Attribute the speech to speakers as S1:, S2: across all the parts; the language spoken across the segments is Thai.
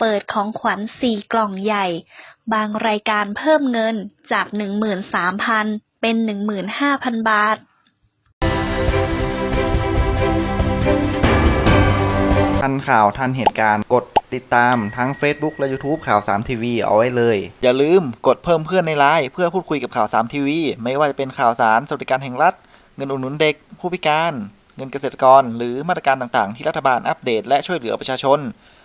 S1: เปิดของขวัญสี่กล่องใหญ่ บางรายการเพิ่มเงินจาก 13,000 เป็น 15,000 บาท
S2: ทันข่าวทันเหตุการณ์กดติดตามทั้ง Facebook และ YouTube ข่าว3ทีวีเอาไว้เลย อย่าลืมกดเพิ่มเพื่อนในไลน์เพื่อพูดคุยกับข่าว3ทีวีไม่ว่าจะเป็นข่าวสารสวัสดิการแห่งรัฐ เงินอุดหนุนเด็ก ผู้พิการ เงินเกษตรกร หรือมาตรการต่างๆ ที่รัฐบาลอัปเดตและช่วยเหลือประชาชน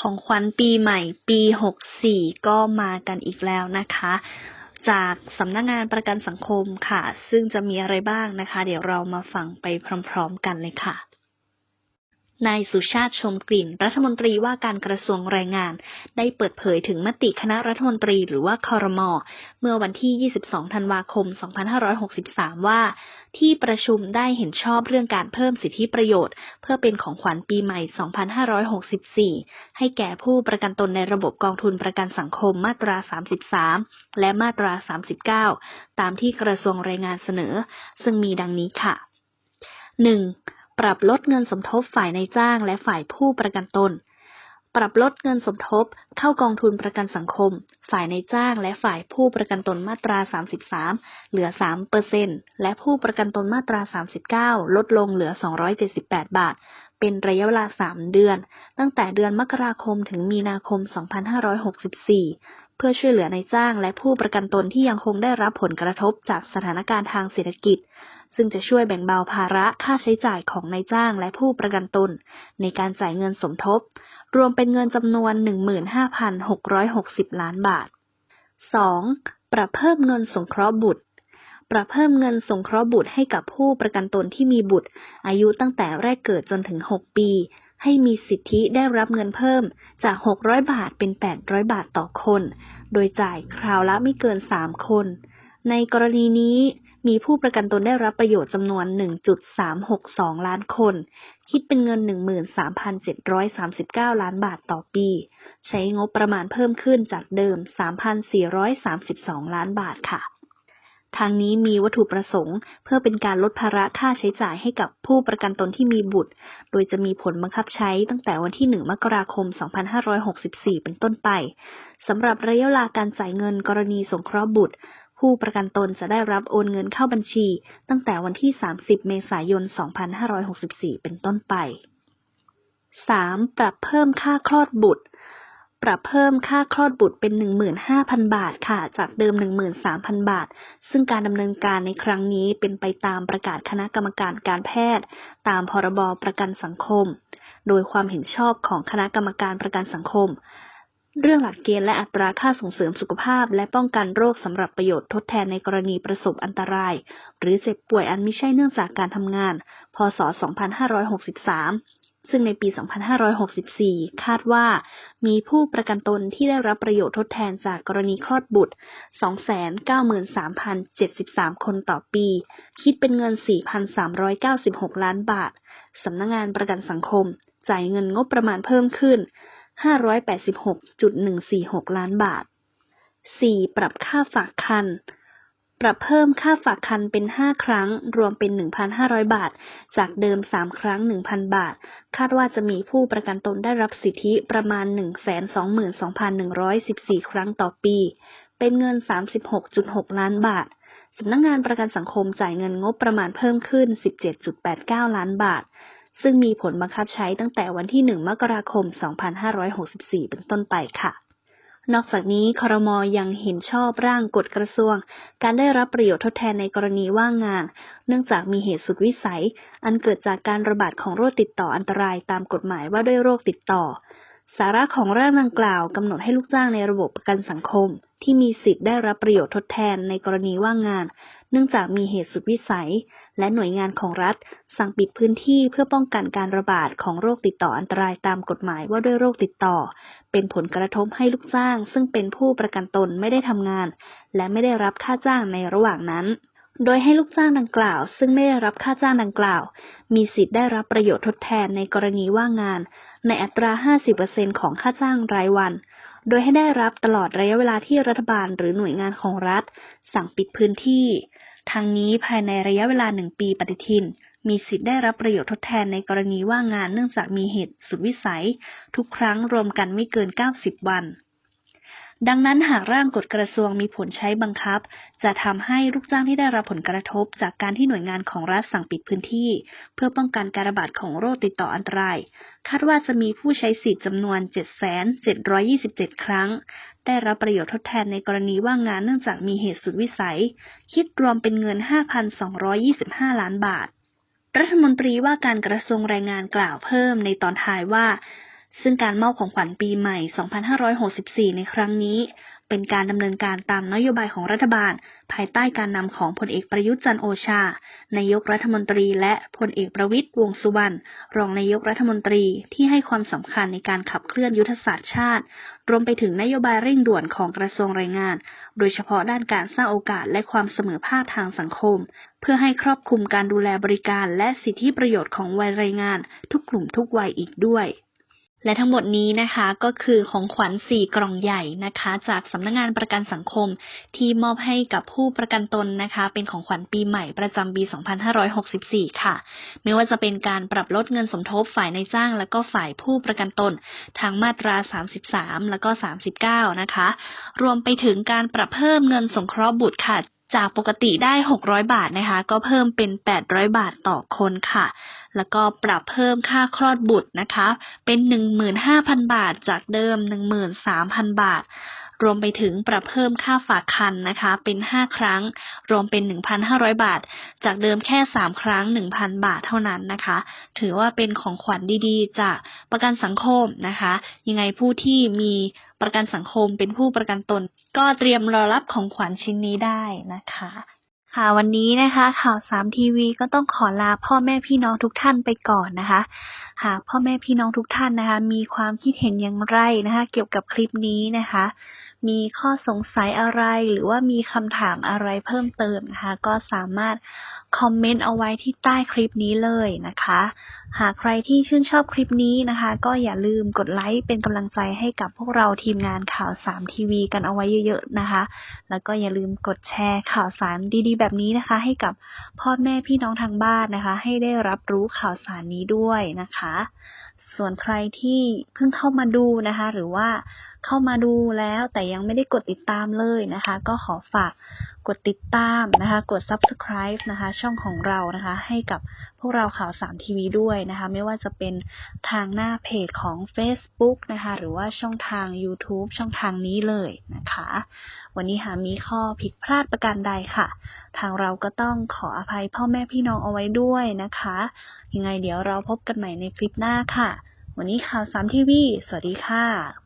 S1: ของขวัญปีใหม่ปี 64 ก็มากันอีกแล้วนะคะ จากสำนักงานประกันสังคมค่ะ ซึ่งจะมีอะไรบ้างนะคะ เดี๋ยวเรามาฟังไปพร้อม ๆ กันเลยค่ะ นายสุชาติชมกลิ่น รัฐมนตรีว่าการกระทรวงแรงงาน ได้เปิดเผยถึงมติคณะรัฐมนตรีหรือว่าคอรมอเมื่อวันที่ 22 ธันวาคม 2563 ว่า ที่ประชุมได้เห็นชอบเรื่องการเพิ่มสิทธิประโยชน์ เพื่อเป็นของขวัญปีใหม่ 2564 ให้แก่ผู้ประกันตนในระบบกองทุนประกันสังคมมาตรา 33 และมาตรา 39 ตามที่กระทรวงแรงงานเสนอ ซึ่งมีดังนี้ค่ะ 1. ปรับลดเงินสมทบฝ่ายในจ้างและฝ่ายผู้ประกันตน ปรับลดเงินสมทบเข้ากองทุนประกันสังคม ฝ่ายในจ้างและฝ่ายผู้ประกันตนมาตรา 33 เหลือ3เปอร์เซ็นและผู้ประกันตนมาตรา 39 ลดลงเหลือ 278 บาท เป็นระยะเวลา 3 เดือน ตั้งแต่เดือนมกราคมถึงมีนาคม 2564 เพื่อช่วยเหลือในายจ้างและผู้ประกันตนที่ยังคงได้รับผลกระทบจากสถานการณ์ทางเศรษฐกิจ ซึ่งจะช่วยแบ่งเบาภาระค่าใช้จ่ายของนายจ้างและผู้ประกันตน ในการจ่ายเงินสมทบ รวมเป็นเงินจำนวน 15,660 ล้านบาท 2. ปรับเพิ่มเงินสงเคราะห์บุตร ปรับเพิ่มเงินสงเคราะห์บุตรให้กับผู้ประกันตนที่มีบุตร อายุตั้งแต่แรกเกิดจนถึง 6 ปี ให้มีสิทธิได้รับเงินเพิ่มจาก 600 บาทเป็น 800 บาทต่อคน โดยจ่ายคราวละไม่เกิน 3 คน ในกรณีนี้มีผู้ประกันตนได้รับประโยชน์จำนวน 1.362 ล้านคน คิดเป็นเงิน 13,739 ล้านบาทต่อปี ใช้งบประมาณเพิ่มขึ้นจากเดิม 3,432 ล้านบาทค่ะ ทางนี้มีวัตถุประสงค์ เพื่อเป็นการลดภาระค่าใช้จ่ายให้กับผู้ประกันตนที่มีบุตร โดยจะมีผลบังคับใช้ตั้งแต่วันที่ 1 มกราคม 2564 เป็นต้นไป สำหรับระยะเวลาการจ่ายเงินกรณีสงเคราะห์บุตรผู้ประกันตนจะได้รับโอนเงินเข้าบัญชี ตั้งแต่วันที่ 30 เมษายน 2564 เป็นต้นไป 3. ปรับเพิ่มค่าคลอดบุตร ปรับเพิ่มค่าคลอดบุตรเป็น 15,000 บาทค่ะ จากเดิม 13,000 บาท ซึ่งการดำเนินการในครั้งนี้เป็นไปตามประกาศคณะกรรมการการแพทย์ ตามพรบประกันสังคม โดยความเห็นชอบของคณะกรรมการประกันสังคม เรื่องหลักเกณฑ์และอัตราค่าส่งเสริมสุขภาพ และป้องกันโรคสำหรับประโยชน์ทดแทนในกรณีประสบอันตราย หรือเจ็บป่วยอันไม่ใช่เนื่องจากการทำงาน พศ 2563 ซึ่งในปี 2564 คาดว่ามีผู้ประกันตนที่ได้รับประโยชน์ทดแทนจากกรณีคลอดบุตร 293,073 คนต่อปี คิดเป็นเงิน 4,396 ล้านบาท สำนักงงานประกันสังคม จ่ายเงินงบประมาณเพิ่มขึ้น 586.146 ล้านบาท 4. ปรับค่าฝากคัน ปรับเพิ่มค่าฝากคันเป็น 5 ครั้ง รวมเป็น 1,500 บาท จากเดิม 3 ครั้ง 1,000 บาท คาดว่าจะมีผู้ประกันตนได้รับสิทธิประมาณ 122,114 ครั้งต่อปี เป็นเงิน 36.6 ล้านบาท สำนักงงานประกันสังคมจ่ายเงินงบประมาณเพิ่มขึ้น 17.89 ล้านบาท ซึ่งมีผลบังคับใช้ตั้งแต่วันที่ 1 มกราคม 2564 เป็นต้นไปค่ะ นอกจากนี้ครมยังเห็นชอบร่างกฎกระทรวง การได้รับประโยชน์ทดแทนในกรณีว่างงาน เนื่องจากมีเหตุสุดวิสัย อันเกิดจากการระบาดของโรคติดต่ออันตรายตามกฎหมายว่าด้วยโรคติดต่อ สาระของร่างดังกล่าวกำหนดให้ลูกจ้างในระบบประกันสังคม ที่มีสิทธิ์ได้รับประโยชน์ทดแทนในกรณีว่างงาน เนื่องจากมีเหตุสุดวิสัย และหน่วยงานของรัฐ สั่งปิดพื้นที่เพื่อป้องกันการระบาดของโรคติดต่ออันตรายตามกฎหมายว่าด้วยโรคติดต่อ เป็นผลกระทบให้ลูกจ้าง ซึ่งเป็นผู้ประกันตนไม่ได้ทำงาน และไม่ได้รับค่าจ้างในระหว่างนั้น โดยให้ลูกจ้างดังกล่าว ซึ่งไม่ได้รับค่าจ้างดังกล่าว มีสิทธิ์ได้รับประโยชน์ทดแทนในกรณีว่างงาน ในอัตรา 50%ของค่าจ้างรายวัน โดยให้ได้รับตลอดระยะเวลาที่รัฐบาลหรือหน่วยงานของรัฐ สั่งปิดพื้นที่ทางนี้ภายในระยะเวลาหนึ่งปีปฏิทิน มีสิทธิ์ได้รับประโยชน์ทดแทนในกรณีว่างงานเนื่องจากมีเหตุสุดวิสัย ทุกครั้งรวมกันไม่เกิน 90 วัน ดังนั้นหากร่างกฎกระทรวงมีผลใช้บังคับ จะทำให้ลูกจ้างที่ได้รับผลกระทบ จากการที่หน่วยงานของรัฐสั่งปิดพื้นที่ เพื่อป้องกันการระบาดของโรคติดต่ออันตราย คาดว่าจะมีผู้ใช้สิทธิ์จำนวน 7,727 ครั้ง ได้รับประโยชน์ทดแทนในกรณีว่างงานเนื่องจากมีเหตุสุดวิสัย คิดรวมเป็นเงิน 5,225 ล้านบาท รัฐมนตรีว่าการกระทรวงแรงงานกล่าวเพิ่มในตอนท้ายว่า ซึ่งการมอบของขวัญปีใหม่ 2564 ในครั้งนี้ เป็นการดำเนินการตามนโยบายของรัฐบาล ภายใต้การนำของพลเอกประยุทธ์จันโอชา นายกรัฐมนตรีและพลเอกประวิตรวงษ์สุวรรณ รองนายกรัฐมนตรีที่ให้ความสำคัญในการขับเคลื่อนยุทธศาสตร์ชาติ รวมไปถึงนโยบายเร่งด่วนของกระทรวงแรงงาน โดยเฉพาะด้านการสร้างโอกาสและความเสมอภาคทางสังคม เพื่อให้ครอบคลุมการดูแลบริการและสิทธิประโยชน์ของวัยแรงงาน ทุกกลุ่มทุกวัยอีกด้วย และทั้งหมดนี้นะคะก็คือของขวัญ 4 กล่องใหญ่นะคะ จากสำนักงานประกันสังคมที่มอบให้กับผู้ประกันตนนะคะ เป็นของขวัญปีใหม่ประจำปี 2564 ค่ะ ไม่ว่าจะเป็นการปรับลดเงินสมทบฝ่ายในายจ้าง และก็ฝ่ายผู้ประกันตนทางมาตรา 33 แล้วก็ 39 นะคะ รวมไปถึงการปรับเพิ่มเงินสงเคราะห์บุตรค่ะ จากปกติได้ 600 บาทนะคะ ก็เพิ่มเป็น 800 บาทต่อคนค่ะ แล้วก็ปรับเพิ่มค่าคลอดบุตรนะคะ เป็น 15,000 บาทจากเดิม 13,000 บาท รวมไปถึงปรับเพิ่มค่าฝากคันนะคะ เป็น 5 ครั้ง รวมเป็น 1,500 บาท จากเดิมแค่ 3 ครั้ง 1,000 บาทเท่านั้นนะคะ ถือว่าเป็นของขวัญดีๆ จากประกันสังคมนะคะ ยังไงผู้ที่มีประกันสังคมเป็นผู้ประกันตน ก็เตรียมรอรับของขวัญชิ้นนี้ได้นะคะค่ะวันนี้นะคะ ข่าวสามทีวีก็ต้องขอลาพ่อแม่พี่น้องทุกท่านไปก่อนนะคะ หากพ่อแม่พี่น้องทุกท่านนะคะ มีความคิดเห็นอย่างไรนะคะ เกี่ยวกับคลิปนี้นะคะ มีข้อสงสัยอะไรหรือว่ามีคำถามอะไรเพิ่มเติมนะคะ ก็สามารถคอมเมนต์เอาไว้ที่ใต้คลิปนี้เลยนะคะ หากใครที่ชื่นชอบคลิปนี้นะคะ ก็อย่าลืมกดไลค์เป็นกำลังใจให้กับพวกเราทีมงานข่าวสามทีวีกันเอาไว้เยอะๆนะคะ แล้วก็อย่าลืมกดแชร์ข่าวสารดีๆ แบบนี้นะคะ ให้กับพ่อแม่พี่น้องทางบ้านนะคะ ให้ได้รับรู้ข่าวสารนี้ด้วยนะคะส่วนใครที่เพิ่งเข้ามาดูนะคะ หรือว่า เข้ามาดูแล้วแต่ยังไม่ได้กดติดตามเลยนะคะ ก็ขอฝากกดติดตามนะคะ กด subscribe นะคะ ช่องของเรานะคะ ให้กับพวกเราข่าวสามทีวีด้วยนะคะ ไม่ว่าจะเป็นทางหน้าเพจของ Facebook นะคะ หรือว่าช่องทาง YouTube ช่องทางนี้เลยนะคะ วันนี้หากมีข้อผิดพลาดประการใดค่ะ ทางเราก็ต้องขออภัยพ่อแม่พี่น้องเอาไว้ด้วยนะคะ ยังไงเดี๋ยวเราพบกันใหม่ในคลิปหน้าค่ะ วันนี้ข่าวสามทีวีสวัสดีค่ะ